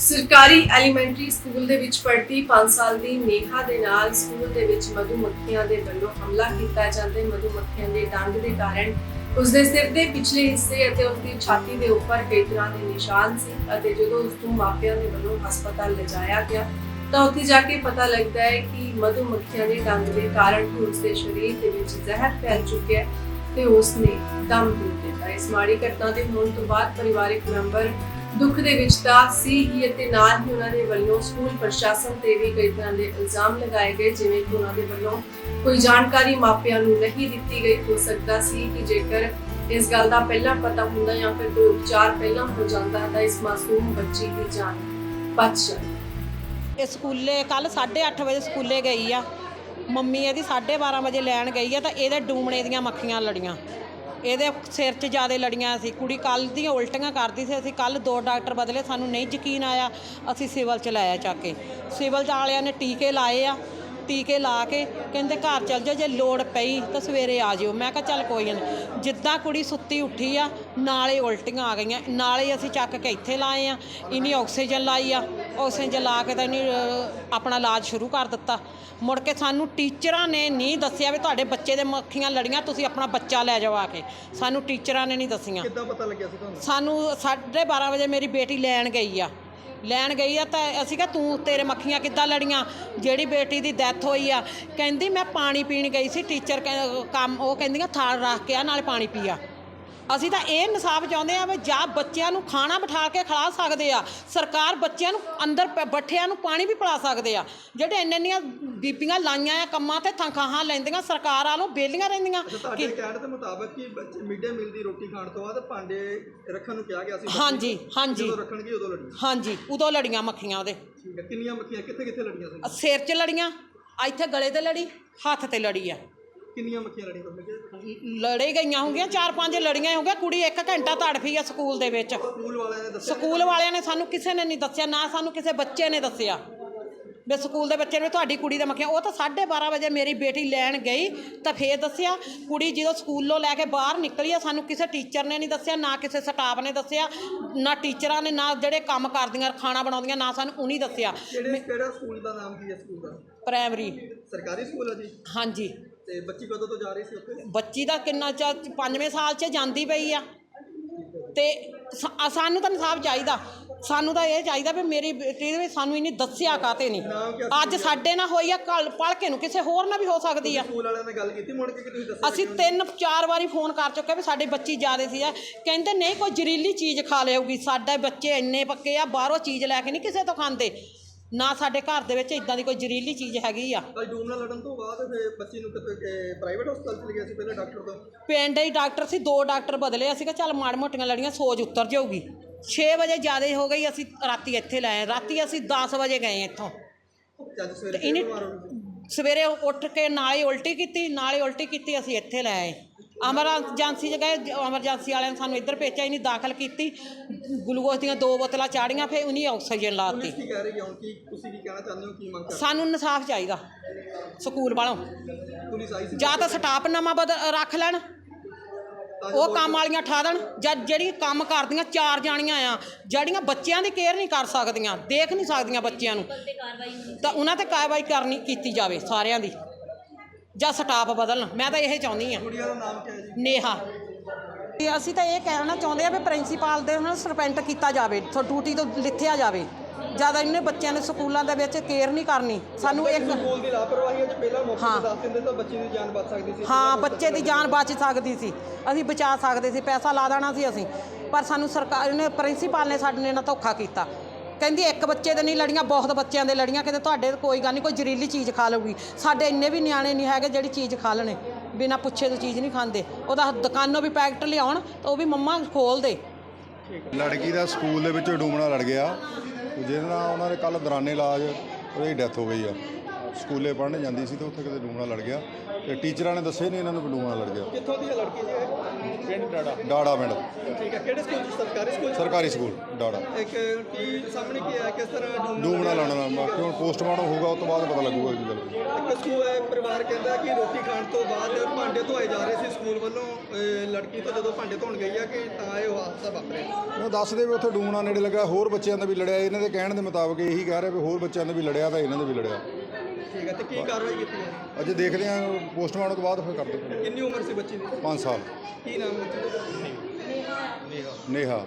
ਸਰਕਾਰੀ elementary school ਦੇ ਵਿੱਚ ਪੜ੍ਹਦੀ 5 ਸਾਲ ਦੀ ਨੇਹਾ ਦੇ ਨਾਲ ਸਕੂਲ ਦੇ ਵਿੱਚ ਮਧੂਮੱਖੀਆਂ ਦੇ ਵੱਲੋਂ ਹਮਲਾ ਕੀਤਾ ਜਾਂਦਾ। ਮਧੂਮੱਖੀਆਂ ਦੇ ਡੰਗ ਦੇ ਕਾਰਨ ਉਸ ਦੇ ਸਿਰ ਦੇ ਪਿਛਲੇ ਹਿੱਸੇ ਅਤੇ ਉਸ ਦੀ ਛਾਤੀ ਦੇ ਉੱਪਰ ਕਈ ਤਰ੍ਹਾਂ ਦੇ ਨਿਸ਼ਾਨ ਸੀ ਅਤੇ ਜਦੋਂ ਉਸ ਨੂੰ ਮਾਪਿਆਂ ਦੇ ਵੱਲੋਂ ਹਸਪਤਾਲ ਲਿਜਾਇਆ ਗਿਆ, ਤਾਂ ਉੱਥੇ ਜਾ ਕੇ ਪਤਾ ਲੱਗਦਾ ਹੈ ਕਿ ਮਧੂਮੱਖੀਆਂ ਦੇ ਡੰਗ ਦੇ ਕਾਰਨ ਹੀ ਉਸ ਦੇ ਸਰੀਰ ਦੇ ਵਿੱਚ ਜ਼ਹਿਰ ਫੈਲ ਚੁੱਕਿਆ ਤੇ ਉਸ ਨੇ ਦਮ ਤੋੜ ਦਿੱਤਾ। ਇਸ ਮਾੜੀ ਘਟਨਾ ਦੇ ਹੋਣ ਤੋਂ ਬਾਅਦ ਪਰਿਵਾਰਕ ਮੈਂਬਰ ਦੁੱਖ ਦੇ ਵਿੱਚ ਤਾਂ ਸੀ ਹੀ ਅਤੇ ਨਾਲ ਹੀ ਉਹਨਾਂ ਦੇ ਵੱਲੋਂ ਸਕੂਲ ਪ੍ਰਸ਼ਾਸਨ ਤੇ ਵੀ ਕਈ ਤਰ੍ਹਾਂ ਦੇ ਇਲਜ਼ਾਮ ਲਗਾਏ ਗਏ, ਜਿਵੇਂ ਕਿ ਉਹਨਾਂ ਦੇ ਵੱਲੋਂ ਕੋਈ ਜਾਣਕਾਰੀ ਮਾਪਿਆਂ ਨੂੰ ਨਹੀਂ ਦਿੱਤੀ ਗਈ। ਹੋ ਸਕਦਾ ਸੀ ਕਿ ਜੇਕਰ ਇਸ ਗੱਲ ਦਾ ਪਹਿਲਾਂ ਪਤਾ ਹੁੰਦਾ ਜਾਂ ਫਿਰ ਕੋਈ ਉਪਚਾਰ ਪਹਿਲਾਂ ਹੋ ਜਾਂਦਾ ਤਾਂ ਇਸ ਮਾਸੂਮ ਬੱਚੀ ਦੀ ਜਾਨ ਬਚ ਜਾਂਦੀ। ਇਹ ਸਕੂਲੇ ਕੱਲ 8:30 ਵਜੇ ਸਕੂਲੇ ਗਈ ਆ। ਮੰਮੀ ਇਹਦੀ 12:30 ਵਜੇ ਲੈਣ ਗਈ ਆ ਤਾਂ ਇਹਦੇ ਡੂਮਣੇ ਦੀਆਂ ਮੱਖੀਆਂ ਲੜੀਆਂ। ਇਹਦੇ ਸਿਰ 'ਚ ਜ਼ਿਆਦਾ ਲੜੀਆਂ ਸੀ। ਕੁੜੀ ਕੱਲ ਦੀਆਂ ਉਲਟੀਆਂ ਕਰਦੀ ਸੀ। ਅਸੀਂ ਕੱਲ ਦੋ ਡਾਕਟਰ ਬਦਲੇ। ਸਾਨੂੰ ਨਹੀਂ ਯਕੀਨ ਆਇਆ। ਅਸੀਂ ਸਿਵਲ ਚ ਲਾਇਆ ਚੱਕ ਕੇ। ਸਿਵਲ ਵਾਲਿਆਂ ਨੇ ਟੀਕੇ ਲਾਏ ਆ। ਟੀਕੇ ਲਾ ਕੇ ਕਹਿੰਦੇ ਘਰ ਚੱਲ ਜਾਓ ਜੇ ਲੋੜ ਪਈ ਤਾਂ ਸਵੇਰੇ ਆ ਜਿਓ। ਮੈਂ ਕਿਹਾ ਚੱਲ ਕੋਈ ਨਹੀਂ। ਜਿੱਦਾਂ ਕੁੜੀ ਸੁੱਤੀ ਉੱਠੀ ਆ ਨਾਲੇ ਉਲਟੀਆਂ ਆ ਗਈਆਂ। ਨਾਲੇ ਅਸੀਂ ਚੱਕ ਕੇ ਇੱਥੇ ਲਾਏ ਆ। ਇਨੀ ਆਕਸੀਜਨ ਲਾਈ ਆ। ਆਕਸੀਜਨ ਲਾ ਕੇ ਤਾਂ ਅਹ, ਆਪਣਾ ਇਲਾਜ ਸ਼ੁਰੂ ਕਰ ਦਿੱਤਾ। ਮੁੜ ਕੇ ਸਾਨੂੰ ਟੀਚਰਾਂ ਨੇ ਨਹੀਂ ਦੱਸਿਆ ਵੀ ਤੁਹਾਡੇ ਬੱਚੇ ਦੇ ਮੱਖੀਆਂ ਲੜੀਆਂ ਤੁਸੀਂ ਆਪਣਾ ਬੱਚਾ ਲੈ ਜਾਓ ਆ ਕੇ। ਸਾਨੂੰ ਟੀਚਰਾਂ ਨੇ ਨਹੀਂ ਦੱਸੀਆਂ। ਕਿੱਦਾਂ ਪਤਾ ਲੱਗਿਆ ਸੀ ਤੁਹਾਨੂੰ? ਸਾਨੂੰ 12:30 ਵਜੇ ਮੇਰੀ ਬੇਟੀ ਲੈਣ ਗਈ ਆ। ਲੈਣ ਗਈ ਆ ਤਾਂ ਅਸੀਂ ਕਿਹਾ, ਤੂੰ ਤੇਰੇ ਮੱਖੀਆਂ ਕਿੱਦਾਂ ਲੜੀਆਂ? ਜਿਹੜੀ ਬੇਟੀ ਦੀ ਡੈਥ ਹੋਈ ਆ। ਕਹਿੰਦੀ, ਮੈਂ ਪਾਣੀ ਪੀਣ ਗਈ ਸੀ ਟੀਚਰ ਕਹਿ- ਕੰਮ, ਉਹ ਕਹਿੰਦੀਆਂ, ਥਾਲ ਰੱਖ ਕੇ ਆ, ਨਾਲੇ ਪਾਣੀ ਪੀਆ ਅਸੀਂ ਤਾਂ ਇਹ ਇਨਸਾਫ ਚਾਹੁੰਦੇ ਆ ਵੀ ਜਾਂ ਬੱਚਿਆਂ ਨੂੰ ਖਾਣਾ ਬਿਠਾ ਕੇ ਖਿਲਾ ਸਕਦੇ ਆ ਸਰਕਾਰ ਬੱਚਿਆਂ ਨੂੰ ਅੰਦਰ ਪ- ਬੱਠਿਆਂ ਨੂੰ ਪਾਣੀ ਵੀ ਪਿਲਾ ਸਕਦੇ ਆ। ਜਿਹੜੇ ਇੰਨੇ ਇੰਨੀਆਂ ਬੀਬੀਆਂ ਲਾਈਆਂ ਆ ਕੰਮਾਂ ਤੇ ਤਨਖਾਹਾਂ ਲੈਂਦੀਆਂ ਸਰਕਾਰ ਵਾਲੋਂ ਬੇਲੀਆਂ ਰਹਿੰਦੀਆਂ। ਅੱਛਾ ਤੁਹਾਡੇ ਕਹਿਣ ਦੇ ਮੁਤਾਬਕ ਕਿ ਬੱਚੇ ਮਿਡ ਡੇ ਮੀਲ ਦੀ ਰੋਟੀ ਖਾਣ ਤੋਂ ਬਾਅਦ ਭਾਂਡੇ ਰੱਖਣ ਨੂੰ ਕਿਹਾ ਗਿਆ ਸੀ ਬੱਚੇ ਨੂੰ। ਹਾਂਜੀ ਹਾਂਜੀ। ਜਦੋਂ ਰੱਖਣਗੇ ਉਦੋਂ ਲੜੀ ਹਾਂਜੀ ਉਦੋਂ ਲੜੀਆਂ ਮੱਖੀਆਂ ਉਹਦੇ। ਠੀਕ ਹੈ ਕਿੰਨੀਆਂ ਮੱਖੀਆਂ ਕਿੱਥੇ ਕਿੱਥੇ ਲੜੀਆਂ ਸੀ? ਸਿਰ 'ਚ ਲੜੀਆਂ ਇੱਥੇ ਗਲੇ ਤੇ ਲੜੀ ਹੱਥ ਤੇ ਲੜੀ ਆ। ਕਿੰਨੀਆਂ ਮੱਖੀਆਂ ਲੜੀਆਂ ਤੁਹਾਨੂੰ ਲੱਗਿਆ ਲੜੇ ਗਈਆਂ ਹੋਗੀਆਂ ਚਾਰ ਪੰਜ ਲੜੀਆਂ ਹੋਗੀਆਂ ਕੁੜੀ ਇੱਕ ਘੰਟਾ ਤੜਫੀ ਆ ਸਕੂਲ ਦੇ ਵਿੱਚ। ਸਕੂਲ ਵਾਲਿਆਂ ਨੇ ਦੱਸਿਆ? ਸਕੂਲ ਵਾਲਿਆਂ ਨੇ ਸਾਨੂੰ ਕਿਸੇ ਨੇ ਨਹੀਂ ਦੱਸਿਆ ਨਾ ਸਾਨੂੰ ਕਿਸੇ ਬੱਚੇ ਨੇ ਦੱਸਿਆ। ਵੀ ਸਕੂਲ ਦੇ ਬੱਚੇ ਨੇ ਤੁਹਾਡੀ ਕੁੜੀ ਦਾ ਮੱਖੀਆਂ। ਉਹ ਤਾਂ 12:30 ਵਜੇ ਮੇਰੀ ਬੇਟੀ ਲੈਣ ਗਈ ਤਾਂ ਫੇਰ ਦੱਸਿਆ ਕੁੜੀ ਜਦੋਂ ਸਕੂਲੋਂ ਲੈ ਕੇ ਬਾਹਰ ਨਿਕਲੀ ਆ ਸਾਨੂੰ ਕਿਸੇ ਟੀਚਰ ਨੇ ਨਹੀਂ ਦੱਸਿਆ ਨਾ ਕਿਸੇ ਸਟਾਫ ਨੇ ਦੱਸਿਆ ਨਾ ਟੀਚਰਾਂ ਨੇ ਨਾ ਜਿਹੜੇ ਕੰਮ ਕਰਦੀਆਂ ਖਾਣਾ ਬਣਾਉਂਦੀਆਂ ਨਾ ਸਾਨੂੰ ਉਹਨੀ ਦੱਸਿਆ। ਕਿਹੜੇ ਕਿਹੜਾ ਸਕੂਲ ਦਾ ਨਾਮ ਕੀ ਹੈ ਸਕੂਲ ਦਾ? ਪ੍ਰਾਇਮਰੀ ਸਰਕਾਰੀ ਸਕੂਲ ਹੈ ਜੀ? ਹਾਂਜੀ। ਤੇ ਬੱਚੀ ਕਦੋਂ ਤੋਂ ਜਾ ਰਹੀ ਸੀ ਉੱਥੇ? ਬੱਚੀ ਦਾ ਕਿੰਨਾ ਚਾ ਪੰਜਵੇਂ ਸਾਲ 'ਚ ਜਾਂਦੀ ਪਈ ਆ। ਤੇ ਸਾਨੂੰ ਤਾਂ ਇਨਸਾਫ ਚਾਹੀਦਾ। ਸਾਨੂੰ ਤਾਂ ਇਹ ਚਾਹੀਦਾ ਵੀ ਮੇਰੀ ਬੇਟੀ ਵੀ ਸਾਨੂੰ ਇਹਨੇ ਦੱਸਿਆ ਕਾਤੇ ਨਹੀਂ। ਅੱਜ ਸਾਡੇ ਨਾਲ ਹੋਈ ਆ ਕੱਲ ਪੜ ਕੇ ਨੂੰ ਕਿਸੇ ਹੋਰ ਨਾਲ ਵੀ ਹੋ ਸਕਦੀ ਆ। ਸਕੂਲ ਵਾਲਿਆਂ ਨੇ ਗੱਲ ਕੀਤੀ ਮੁੜ ਕੇ ਕਿ ਤੁਸੀਂ ਦੱਸਿਆ ਅਸੀਂ ਤਿੰਨ ਚਾਰ ਵਾਰੀ ਫੋਨ ਕਰ ਚੁੱਕੇ ਵੀ ਸਾਡੇ ਬੱਚੀ ਜਿਆਦੇ ਸੀ ਆ। ਕਹਿੰਦੇ ਨਹੀਂ ਕੋਈ ਜ਼ਰੀਲੀ ਚੀਜ਼ ਖਾ ਲਿਆਊਗੀ ਸਾਡੇ ਬੱਚੇ ਇੰਨੇ ਪੱਕੇ ਆ ਬਾਹਰੋਂ ਚੀਜ਼ ਲੈ ਕੇ ਨਹੀਂ ਕਿਸੇ ਤੋਂ ਖਾਂਦੇ। ਨਾ ਸਾਡੇ ਘਰ ਦੇ ਵਿੱਚ ਇਦਾਂ ਦੀ ਕੋਈ ਜ਼ਰੀਲੀ ਚੀਜ਼ ਹੈਗੀ ਆ। ਅੱਜ ਡੂਮ ਨਾਲ ਲੜਨ ਤੋਂ ਬਾਅਦ ਫਿਰ ਬੱਚੀ ਨੂੰ ਕਿਤੇ ਪ੍ਰਾਈਵੇਟ ਹਸਪਤਾਲ ਚ ਲਿਆ ਸੀ ਪਹਿਲੇ ਡਾਕਟਰ ਤੋਂ? ਪਿੰਡ ਹੀ ਡਾਕਟਰ ਸੀ ਦੋ ਡਾਕਟਰ ਬਦਲੇ। ਅਸੀਂ ਕਿਹਾ ਚੱਲ ਮਾੜ ਮੋਟੀਆਂ ਲੜੀਆਂ ਸੋਜ ਉਤਰ ਜਾਊਗੀ। 6 ਵਜੇ ਜ਼ਿਆਦਾ ਹੋ ਗਈ ਅਸੀਂ ਰਾਤੀ ਇੱਥੇ ਲਾਏ ਰਾਤੀ ਅਸੀਂ 10 ਵਜੇ ਗਏ ਇੱਥੋਂ। ਤੇ ਸਵੇਰੇ ਇਹਨੇ ਹੋ ਉੱਠ ਕੇ ਨਾਲੇ ਉਲਟੀ ਕੀਤੀ ਨਾਲੇ ਉਲਟੀ ਕੀਤੀ ਅਸੀਂ ਇੱਥੇ ਲੈ ਆਏ। ਐਮਰਜੈਂਸੀ ਚ ਗਏ ਐਮਰਜੈਂਸੀ ਵਾਲਿਆਂ ਨੇ ਸਾਨੂੰ ਇੱਧਰ ਭੇਜਿਆ ਇਹਨੇ ਦਾਖਲ ਕੀਤੀ। ਗਲੂਕੋਜ਼ ਦੀਆਂ ਦੋ ਬੋਤਲਾਂ ਚਾੜੀਆਂ ਫਿਰ ਉਹਨੇ ਆਕਸੀਜਨ ਲਾਤੀ ਪੁਲਿਸ ਕੀ ਕਹਿ ਰਹੀ ਹੈ ਹੁਣ? ਕੀ ਤੁਸੀਂ ਕੀ ਕਹਿਣਾ ਚਾਹੁੰਦੇ ਹੋ? ਕੀ ਮੰਗ ਕਰ ਸਾਨੂੰ ਇਨਸਾਫ ਚਾਹੀਦਾ। ਸਕੂਲ ਵਾਲੋਂ। ਪੁਲਿਸ ਆਈ ਸੀ? ਜਾਂ ਤਾਂ ਸਟਾਫ ਨਵਾਂ ਬਦ ਰੱਖ ਲੈਣ। ਉਹ ਕੰਮ ਵਾਲੀਆਂ ਠਾ ਦੇਣ। ਜਾਂ ਜਿਹੜੀ ਕੰਮ ਕਰਦੀਆਂ ਚਾਰ ਜਾਣੀਆਂ ਆ ਜਿਹੜੀਆਂ ਬੱਚਿਆਂ ਦੀ ਕੇਅਰ ਨਹੀਂ ਕਰ ਸਕਦੀਆਂ ਦੇਖ ਨਹੀਂ ਸਕਦੀਆਂ ਬੱਚਿਆਂ ਨੂੰ। ਤਾਂ ਉਹਨਾਂ ਤੇ ਕਾਰਵਾਈ ਕਰਨੀ ਕੀਤੀ ਜਾਵੇ ਸਾਰਿਆਂ ਦੀ। ਜਾਂ ਸਟਾਫ ਬਦਲਣ। ਮੈਂ ਤਾਂ ਇਹ ਚਾਹੁੰਦੀ ਆ ਕੁੜੀਆਂ ਦਾ ਨਾਮ ਕੀ ਹੈ ਜੀ ਨੇਹਾ। ਤੇ ਅਸੀਂ ਤਾਂ ਇਹ ਕਹਿਣਾ ਚਾਹੁੰਦੇ ਆ ਵੀ ਪ੍ਰਿੰਸੀਪਲ ਦੇ ਉਹਨਾਂ ਨੂੰ ਸਰਪੈਂਟ ਕੀਤਾ ਜਾਵੇ ਤੋਂ ਡਿਊਟੀ ਤੋਂ ਲਿਥਿਆ ਜਾਵੇ। ਜ਼ਿਆਦਾ ਇਹਨੇ ਬੱਚਿਆਂ ਨੇ ਸਕੂਲਾਂ ਦੇ ਵਿੱਚ ਕੇਅਰ ਨਹੀਂ ਕਰਨੀ। ਸਾਨੂੰ ਇੱਕ ਸਕੂਲ ਦੀ ਲਾਪਰਵਾਹੀ ਹੈ ਜੇ ਪਹਿਲਾਂ ਮੌਕੇ ਹਾਂ। ਤੇ ਦੱਸ ਦਿੰਦੇ ਤਾਂ ਬੱਚੀ ਦੀ ਜਾਨ ਬਚ ਸਕਦੀ ਸੀ। ਹਾਂ ਬੱਚੇ ਦੀ ਜਾਨ ਬਚ ਸਕਦੀ ਸੀ। ਅਸੀਂ ਬਚਾ ਸਕਦੇ ਸੀ ਪੈਸਾ ਲਾ ਦੇਣਾ ਸੀ ਅਸੀਂ। ਪਰ ਸਾਨੂੰ ਸਰਕਾਰ ਨੇ ਪ੍ਰਿੰਸੀਪਲ ਨੇ ਸਾਡੇ ਨਾਲ ਧੋਖਾ ਕੀਤਾ। ਕਹਿੰਦੀ ਇੱਕ ਬੱਚੇ ਦੇ ਨਹੀਂ ਲੜੀਆਂ, ਬਹੁਤ ਬੱਚਿਆਂ ਦੇ ਲੜੀਆਂ, ਕਹਿੰਦੇ ਤੁਹਾਡੇ ਕੋਈ ਗੱਲ ਨਹੀਂ, ਕੋਈ ਜ਼ਰੀਲੀ ਚੀਜ਼ ਖਾ ਲਊਗੀ। ਸਾਡੇ ਇੰਨੇ ਵੀ ਨਿਆਣੇ ਨਹੀਂ ਹੈਗੇ ਜਿਹੜੀ ਚੀਜ਼ ਖਾ ਲੈਣੇ, ਬਿਨਾਂ ਪੁੱਛੇ ਤੋਂ ਚੀਜ਼ ਨਹੀਂ ਖਾਂਦੇ। ਉਹਦਾ ਦੁਕਾਨੋਂ ਵੀ ਪੈਕਟ ਲਿਆਉਣ, ਤਾਂ ਉਹ ਵੀ ਮੰਮਾ ਖੋਲ ਦੇ। ਲੜਕੀ ਦਾ ਸਕੂਲ ਦੇ ਵਿੱਚ ਡੂਮਣਾ ਲੜ ਗਿਆ। ਜਿਹਦੇ ਨਾਲ ਉਹਨਾਂ ਦੇ ਕੱਲ ਦੌਰਾਨੇ ਇਲਾਜ, ਉਹਦੀ ਡੈਥ ਹੋ ਗਈ ਆ। ਸਕੂਲੇ ਪੜ੍ਹਨ ਜਾਂਦੀ ਸੀ ਤੇ ਉੱਥੇ ਕਿਤੇ ਡੂਮਣਾ ਲੜ ਗਿਆ। ਤੇ ਟੀਚਰਾਂ ਨੇ ਦੱਸਿਆ ਨਹੀਂ ਇਹਨਾਂ ਨੂੰ ਡੂਮਣਾ ਲੜ ਗਿਆ। ਕਿੱਥੋਂ ਦੀ ਹੈ ਲੜਕੀ ਜੀ ਇਹ? ਪਿੰਡ ਡਾੜਾ। ਡਾੜਾ ਪਿੰਡ। ਠੀਕ ਹੈ ਕਿਹੜੇ ਸਕੂਲ ਚ ਸਰਕਾਰੀ ਸਕੂਲ? ਚ ਸਰਕਾਰੀ ਸਕੂਲ ਡਾੜਾ। ਇੱਕ ਕੀ ਸਾਹਮਣੇ ਕੀ ਹੈ? ਕਿਸ ਤਰ੍ਹਾਂ ਡੂਮਣਾ ਡੂਮਣਾ ਲਾਉਣਾ ਦਾ ਬਾਕੀ ਹੁਣ ਪੋਸਟਮਾਰਟਮ ਹੋਊਗਾ ਉਸ ਤੋਂ ਬਾਅਦ ਪਤਾ ਲੱਗੂਗਾ ਕੀ ਗੱਲ। ਇੱਕ ਸਕੂਲ ਹੈ ਪਰਿਵਾਰ ਕਹਿੰਦਾ ਕਿ ਰੋਟੀ ਖਾਣ ਤੋਂ ਬਾਅਦ ਭਾਂਡੇ ਧੋਏ ਜਾ ਰਹੇ ਸੀ ਸਕੂਲ ਵੱਲੋਂ। ਅਹ ਲੜਕੀ ਤੋਂ ਜਦੋਂ ਭਾਂਡੇ ਧੋਣ ਗਈ ਆ ਕਿ ਤਾਂ ਇਹ ਹਾਦਸਾ ਵਾਪਰਿਆ? ਉਹ ਦੱਸਦੇ ਵੀ ਉੱਥੇ ਡੂਮਣਾ ਨੇੜੇ ਲੱਗਾ ਹੋਰ ਬੱਚਿਆਂ ਦਾ ਵੀ ਲੜਿਆ। ਇਹਨਾਂ ਦੇ ਕਹਿਣ ਦੇ ਮੁਤਾਬਕ ਇਹੀ ਕਹਿ ਰਹੇ ਵੀ ਹੋਰ ਬੱਚਿਆਂ ਦਾ ਵੀ ਲੜਿਆ ਤਾਂ ਇਹਨਾਂ ਦਾ ਵੀ ਲੜਿਆ। ਠੀਕ ਹੈ ਤੇ ਕੀ ਕਾਰਵਾਈ ਕੀਤੀ ਹੈ? ਅਜੇ ਦੇਖਦੇ ਹਾਂ ਪੋਸਟਮਾਰਟਮ ਤੋਂ ਬਾਅਦ ਫਿਰ ਕਰਦੇ ਹਾਂ। ਕਿੰਨੀ ਉਮਰ ਸੀ ਬੱਚੀ ਦੀ? 5 ਸਾਲ। ਕੀ ਨਾਮ ਬੱਚੀ ਦਾ? ਨੇਹਾ।